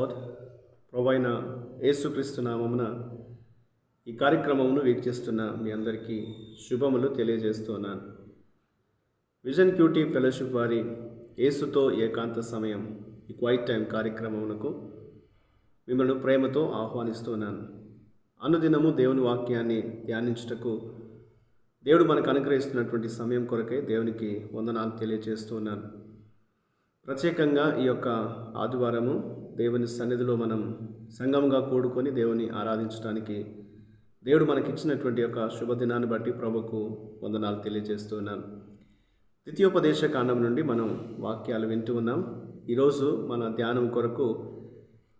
Lord the ప్రభైన యేసుక్రీస్తు నామమున ఈ కార్యక్రమమును వీక్షిస్తున్న మీ అందరికీ శుభములు తెలియజేస్తున్నాను విజన్ క్యూటీ ఫెలోషిప్ వారి యేసుతో ఏకాంత సమయం ఈ క్వైట్ టైం కార్యక్రమమునకు మిమ్మల్ని ప్రేమతో ఆహ్వానిస్తున్నాను అనుదినము దేవుని వాక్యాన్ని ధ్యానించుటకు దేవుడు మనకు అనుగ్రహిస్తున్నటువంటి సమయం కొరకే దేవునికి వందనాలు తెలియజేస్తున్నాను ప్రత్యేకంగా ఈ యొక్క ఆదివారము దేవుని సన్నిధిలో మనం సంఘంగా కూడుకొని దేవుని ఆరాధించడానికి దేవుడు మనకిచ్చినటువంటి యొక్క శుభదినాన్ని బట్టి ప్రభుకు వందనాలు తెలియజేస్తున్నాను ద్వితీయోపదేశ కాండం నుండి మనం వాక్యాలు వింటూ ఉన్నాం. ఈరోజు మన ధ్యానం కొరకు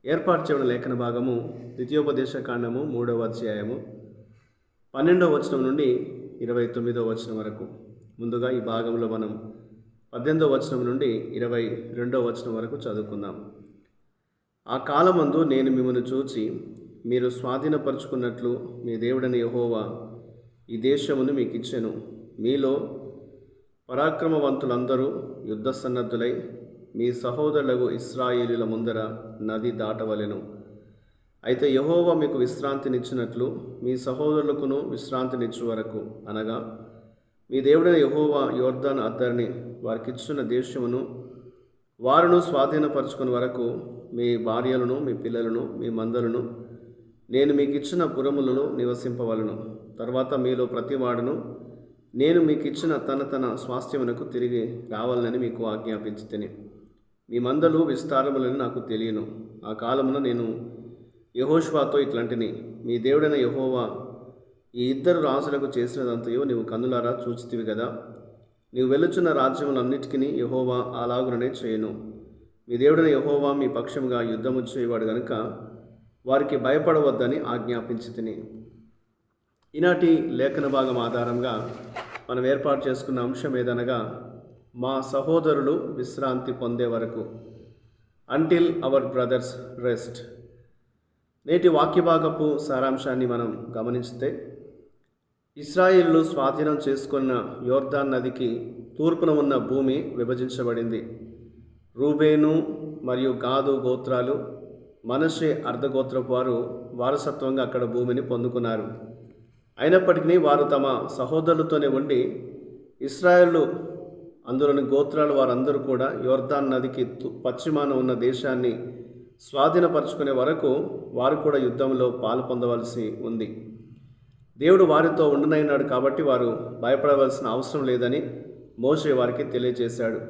ఏర్పాటు చేయడం లేఖన భాగము ద్వితీయోపదేశ కాండము మూడవ అధ్యాయము పన్నెండవ వచనం నుండి ఇరవై తొమ్మిదవ వచనం వరకు. ముందుగా ఈ భాగంలో మనం పద్దెనిమిదవ వచనం నుండి ఇరవై రెండవ వచనం వరకు చదువుకుందాం. ఆ కాలమందు నేను మిమ్మల్ని చూచి మీరు స్వాధీనపరుచుకున్నట్లు మీ దేవుడని యహోవా ఈ దేశమును మీకు ఇచ్చాను మీలో పరాక్రమవంతులందరూ యుద్ధ సన్నద్ధులై మీ సహోదరులకు ఇస్రాయేలీల ముందర నది దాటవలెను. అయితే యహోవా మీకు విశ్రాంతినిచ్చినట్లు మీ సహోదరులకును విశ్రాంతినిచ్చు వరకు అనగా మీ దేవుడైన యహోవా యోర్దాన్ అద్దరిని వారికిచ్చిన దేశమును వారును స్వాధీనపరచుకుని వరకు మీ భార్యలను మీ పిల్లలను మీ మందలను నేను మీకు ఇచ్చిన పురములను నివసింపవలను. తర్వాత మీలో ప్రతివాడును నేను మీకు ఇచ్చిన తన తన స్వాస్థ్యమునకు తిరిగి రావాలని మీకు ఆజ్ఞాపించితిని. మీ మందలు విస్తారములని నాకు తెలియను. ఆ కాలమున నేను యహోష్వాతో ఇట్లాంటిని. మీ దేవుడైన యహోవా ఈ ఇద్దరు రాజులకు చేసినదంతయో నీవు కన్నులారా చూచితివి కదా నీవు వెలుచున్న రాజ్యములన్నిటికీ యహోవా అలాగుననే చేయను. మీ దేవుడైన యహోవా మీ పక్షముగా యుద్ధము చేయవాడు గనుక వారికి భయపడవద్దని ఆజ్ఞాపించి తిని ఈనాటి లేఖన భాగం ఆధారంగా మనం ఏర్పాటు చేసుకున్న అంశం ఏదనగా మా సహోదరులు విశ్రాంతి పొందే వరకు అంటిల్ అవర్ బ్రదర్స్ రెస్ట్ నేటి వాక్యభాగపు సారాంశాన్ని మనం గమనిస్తే ఇస్రాయిల్లు స్వాధీనం చేసుకున్న యోర్దాన్ నదికి తూర్పున ఉన్న భూమి విభజించబడింది. రూబేను మరియు గాదు గోత్రాలు మనషే అర్ధగోత్రపు వారు వారసత్వంగా అక్కడ భూమిని పొందుకున్నారు. అయినప్పటికీ వారు తమ సహోదరులతోనే ఉండి ఇస్రాయేళ్ళు అందులోని గోత్రాలు వారందరూ కూడా యోర్దాన్ నదికి తు- పశ్చిమాన ఉన్న దేశాన్ని స్వాధీనపరుచుకునే వరకు వారు కూడా యుద్ధంలో పాలు పొందవలసి ఉంది. దేవుడు వారితో ఉండనైనాడు కాబట్టి వారు భయపడవలసిన అవసరం లేదని మోషే వారికి తెలియజేశాడు.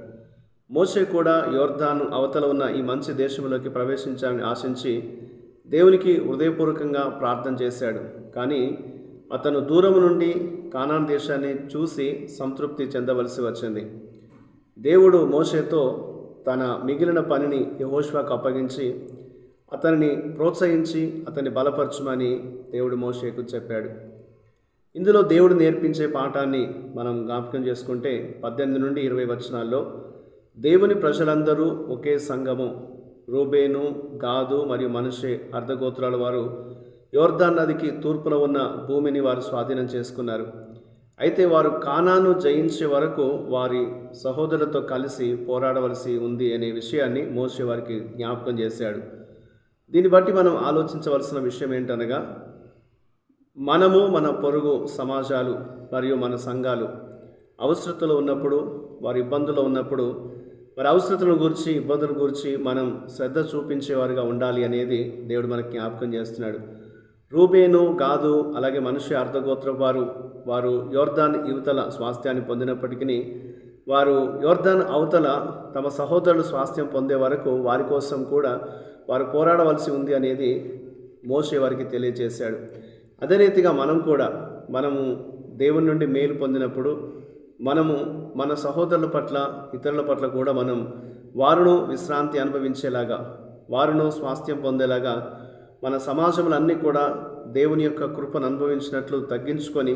మోషే కూడా యోర్ధాను అవతల ఉన్న ఈ మంచి దేశంలోకి ప్రవేశించాలని ఆశించి దేవునికి హృదయపూర్వకంగా ప్రార్థన చేశాడు. కానీ అతను దూరం నుండి కానాన్ దేశాన్ని చూసి సంతృప్తి చెందవలసి వచ్చింది. దేవుడు మోషేతో తన మిగిలిన పనిని యహోష్వాకు అప్పగించి అతనిని ప్రోత్సహించి అతన్ని బలపరచమని దేవుడు మోషేకు చెప్పాడు. ఇందులో దేవుడు నేర్పించే పాఠాన్ని మనం జ్ఞాపకం చేసుకుంటే పద్దెనిమిది నుండి ఇరవై వచనాల్లో దేవుని ప్రజలందరూ ఒకే సంఘము. రూబేను గాదు మరియు మనుషే అర్ధగోత్రాల వారు యోర్ధాన్ నదికి తూర్పున ఉన్న భూమిని వారు స్వాధీనం చేసుకున్నారు. అయితే వారు కానాను జయించే వరకు వారి సహోదరులతో కలిసి పోరాడవలసి ఉంది అనే విషయాన్ని మోసే వారికి జ్ఞాపకం చేశాడు. దీన్ని బట్టి మనం ఆలోచించవలసిన విషయం ఏంటనగా మనము మన పొరుగు సమాజాలు మరియు మన సంఘాలు అవసరతలో ఉన్నప్పుడు వారి ఇబ్బందులు ఉన్నప్పుడు వారి అవసరతల గురించి ఇబ్బందుల గురించి మనం శ్రద్ధ చూపించేవారుగా ఉండాలి అనేది దేవుడు మనకి జ్ఞాపకం చేస్తున్నాడు. రూబేను గాదు అలాగే మనుష్య అర్ధగోత్ర వారు వారు యోర్దాన్ యువతల స్వాస్థ్యాన్ని పొందినప్పటికీ వారు యోర్దాన్ అవతల తమ సహోదరులు స్వాస్థ్యం పొందే వరకు వారి కోసం కూడా వారు పోరాడవలసి ఉంది అనేది మోసే వారికి తెలియజేశాడు. అదే రీతిగా మనం కూడా మనము దేవుని నుండి మేలు పొందినప్పుడు మనము మన సహోదరుల పట్ల ఇతరుల పట్ల కూడా మనం వారును విశ్రాంతి అనుభవించేలాగా వారును స్వాస్థ్యం పొందేలాగా మన సమాజంలో అన్నీ కూడా దేవుని యొక్క కృపను అనుభవించినట్లు తగ్గించుకొని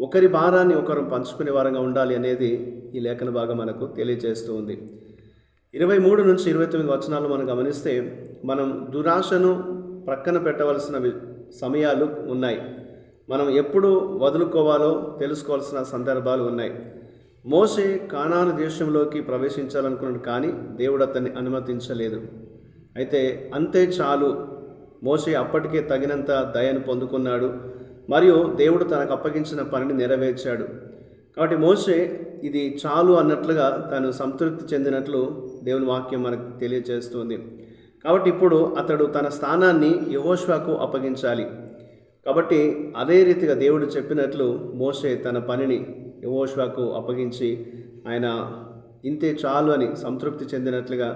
ఒకరి భారాన్ని ఒకరు పంచుకునే వారంగా ఉండాలి అనేది ఈ లేఖన భాగం మనకు తెలియజేస్తూ ఉంది. ఇరవై మూడు నుంచి ఇరవై తొమ్మిది వచనాలు మనం గమనిస్తే మనం దురాశను ప్రక్కన పెట్టవలసిన వి- సమయాలు ఉన్నాయి. మనం ఎప్పుడు వదులుకోవాలో తెలుసుకోవాల్సిన సందర్భాలు ఉన్నాయి. మోసే కానాను దేశంలోకి ప్రవేశించాలనుకున్నాడు కానీ దేవుడు అతన్ని అనుమతించలేదు. అయితే అంతే చాలు. మోసే అప్పటికే తగినంత దయను పొందుకున్నాడు. మరియు దేవుడు తనకు అప్పగించిన పనిని నెరవేర్చాడు. కాబట్టి మోసే ఇది చాలు అన్నట్లుగా తను సంతృప్తి చెందినట్లు దేవుని వాక్యం మనకు తెలియజేస్తుంది. కాబట్టి ఇప్పుడు అతడు తన స్థానాన్ని యహోష్వాకు అప్పగించాలి. కాబట్టి అదే రీతిగా దేవుడు చెప్పినట్లు మోషే తన పనిని యహోష్వాకు అప్పగించి ఆయన ఇంతే చాలు అని సంతృప్తి చెందినట్లుగా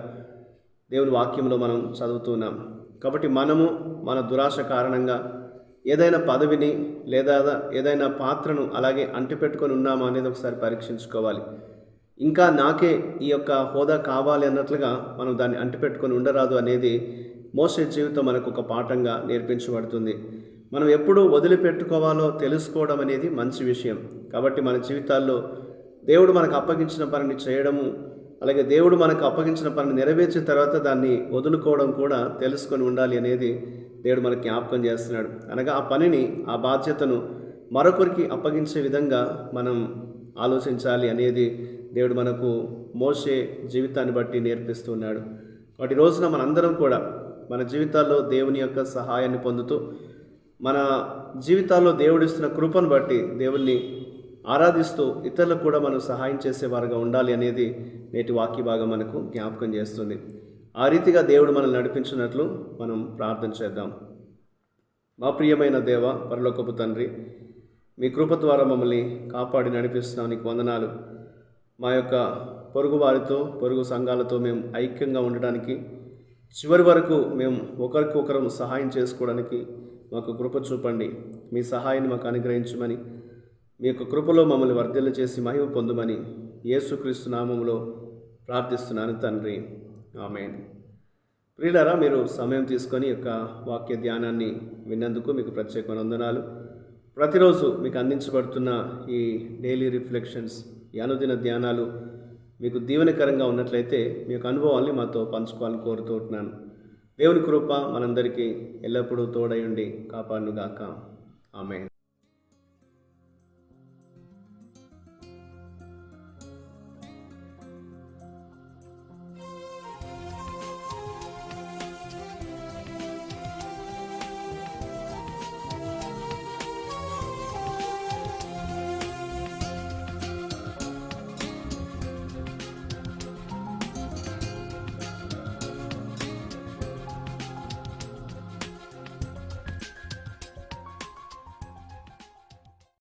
దేవుని వాక్యంలో మనం చదువుతున్నాం కాబట్టి మనము మన దురాశ కారణంగా ఏదైనా పదవిని లేదా ఏదైనా పాత్రను అలాగే అంటిపెట్టుకొని ఉన్నామా అనేది ఒకసారి పరీక్షించుకోవాలి. ఇంకా నాకే ఈ యొక్క హోదా కావాలి అన్నట్లుగా మనం దాన్ని అంటిపెట్టుకొని ఉండరాదు అనేది మోసే జీవితం మనకు ఒక పాఠంగా నేర్పించబడుతుంది. మనం ఎప్పుడు వదిలిపెట్టుకోవాలో తెలుసుకోవడం అనేది మంచి విషయం. కాబట్టి మన జీవితాల్లో దేవుడు మనకు అప్పగించిన పనిని చేయడము అలాగే దేవుడు మనకు అప్పగించిన పనిని నెరవేర్చిన తర్వాత దాన్ని వదులుకోవడం కూడా తెలుసుకొని ఉండాలి అనేది దేవుడు మనకు జ్ఞాపకం చేస్తున్నాడు. అనగా ఆ పనిని ఆ బాధ్యతను మరొకరికి అప్పగించే విధంగా మనం ఆలోచించాలి అనేది దేవుడు మనకు మోసే జీవితాన్ని బట్టి నేర్పిస్తున్నాడు వాటి రోజున మనందరం కూడా మన జీవితాల్లో దేవుని యొక్క సహాయాన్ని పొందుతూ మన జీవితాల్లో దేవుడిస్తున్న కృపను బట్టి దేవుణ్ణి ఆరాధిస్తూ ఇతరులకు కూడా మనం సహాయం చేసేవారుగా ఉండాలి అనేది నేటి వాక్య భాగం మనకు జ్ఞాపకం చేస్తుంది. ఆ రీతిగా దేవుడు మనల్ని నడిపించినట్లు మనం ప్రార్థన చేద్దాం. మా ప్రియమైన దేవ పరలోకపు తండ్రి మీ కృప ద్వారా మమ్మల్ని కాపాడి నడిపిస్తున్నాం నీకు వందనాలు. మా యొక్క పొరుగు వారితో పొరుగు సంఘాలతో మేము ఐక్యంగా ఉండడానికి చివరి వరకు మేము ఒకరికొకరం సహాయం చేసుకోవడానికి మాకు కృప చూపండి. మీ సహాయాన్ని మాకు అనుగ్రహించమని మీ యొక్క కృపలో మమ్మల్ని వర్ధిల్ల చేసి మహిమ పొందుమని యేసుక్రీస్తు నామములో ప్రార్థిస్తున్నాను తండ్రి. ఆమెన్. ప్రియులారా మీరు సమయం తీసుకొని యొక్క వాక్య ధ్యానాన్ని విన్నందుకు మీకు ప్రత్యేక వందనాలు. ప్రతిరోజు మీకు అందించబడుతున్న ఈ డైలీ రిఫ్లెక్షన్స్ ఈ అనుదిన ధ్యానాలు మీకు దీవెనకరంగా ఉన్నట్లయితే మీ యొక్క అనుభవాల్ని మాతో పంచుకోవాలని కోరుతుంటున్నాను దేవుని కృప మనందరికీ ఎల్లప్పుడూ తోడై ఉండి కాపాడునుగాక. ఆమె